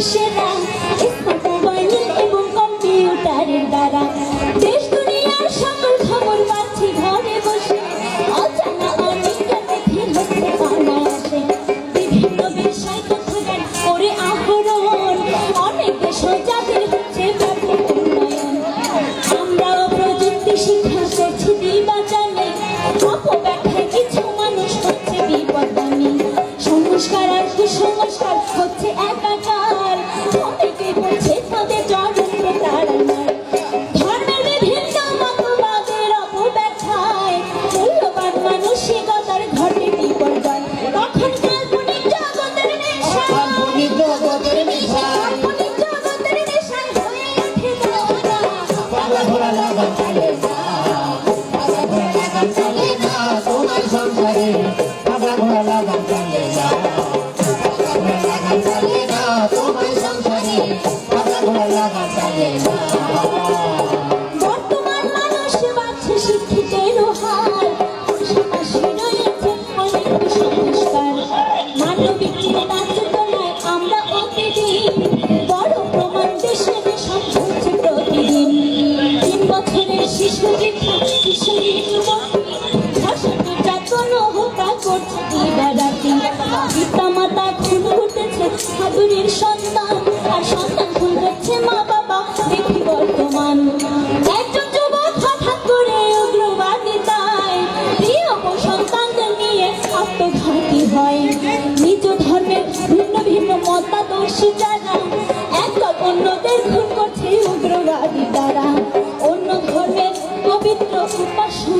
谢谢。মাসুরের সন্তান আর সন্তান ভুল হচ্ছে মা বাবা দেখি বর্তমান। উগ্রবাদী সন্তানদের নিয়ে আত্মঘাতী হয়। নিজ ধর্মের ভিন্ন ভিন্ন মতাদর্শী যারা একদল অন্যদের উগ্রবাদী তারা। অন্য ধর্মের পবিত্র উপাসনা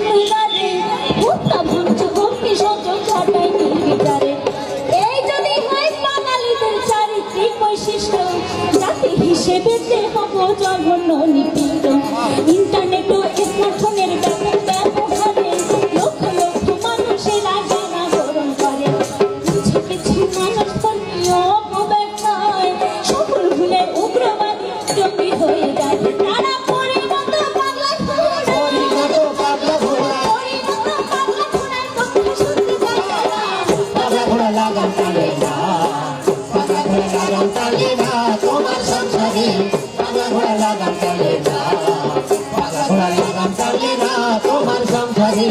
তোমার সংসারে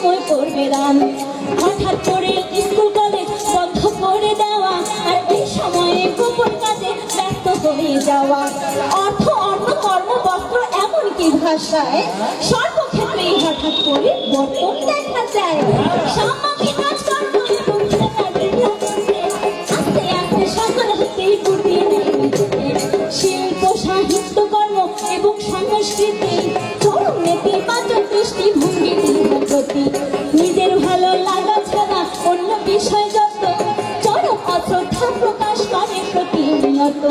সময় পড়বে রান হঠাৎ করে স্কুল, কলেজ বন্ধ করে দেওয়া আর এই সময়ে গোপন কাজে ব্যস্ত হয়ে যাওয়া। অর্থ অর্ণ কর্ম, বস্ত্র, এমনকি ভাষায় সর্বক্ষেত্রেই হঠাৎ করে বর্তন দেখা যায়। সামাজিক নিজের ভালো লাগা ছাড়া অন্য বিষয় যত। চরম অশ্রদ্ধা প্রকাশ করে প্রতিনিয়ত।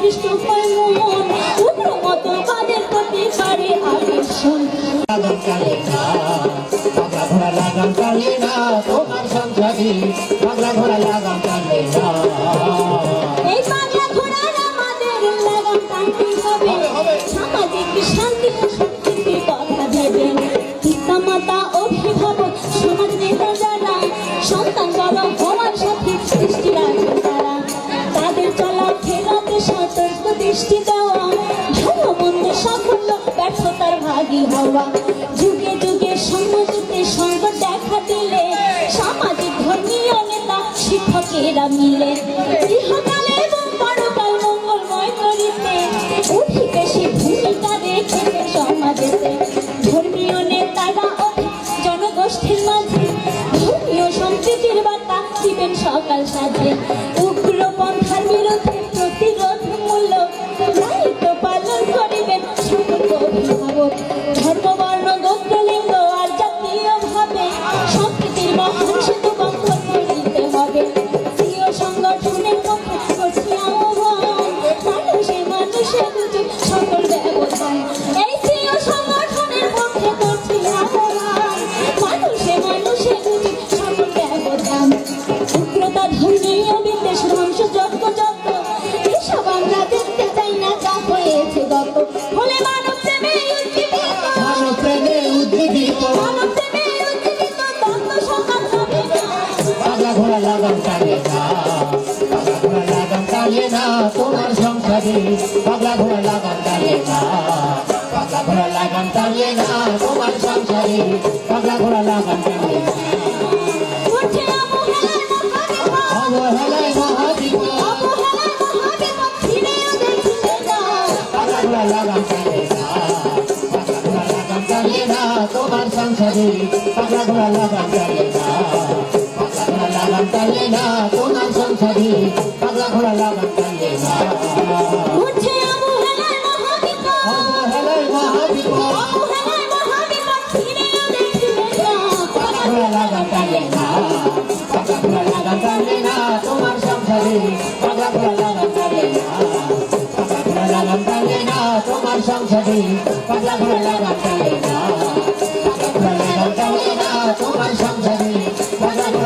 আকৃষ্ট হয় মন উগ্র মতবাদের প্রতি পারে আকর্ষণ। তোমার সঞ্চারী। বাংলা ঘোড়া লাগাম কালে না হওয়া যুগে যুগে সমাজকে সঙ্গ দেখা দিলে, সামাজিক ধর্মীয় নেতা শিক্ষকেরা মিলে। গৃহকালে এবং পরকাল মঙ্গলময় করিতে উঠে পাগলা ঘোড়া লাগা অবহেলায় মহাবিপদ পাগলা ঘোড়া লাগাম টানে পাগলা ঘোড়া লাগাম টানে না তোমার সংসারে পাগলা ঘোড়া লাগাম টানে না তোমার সংসারে পাগলা ঘোড়া লাগাম টানে না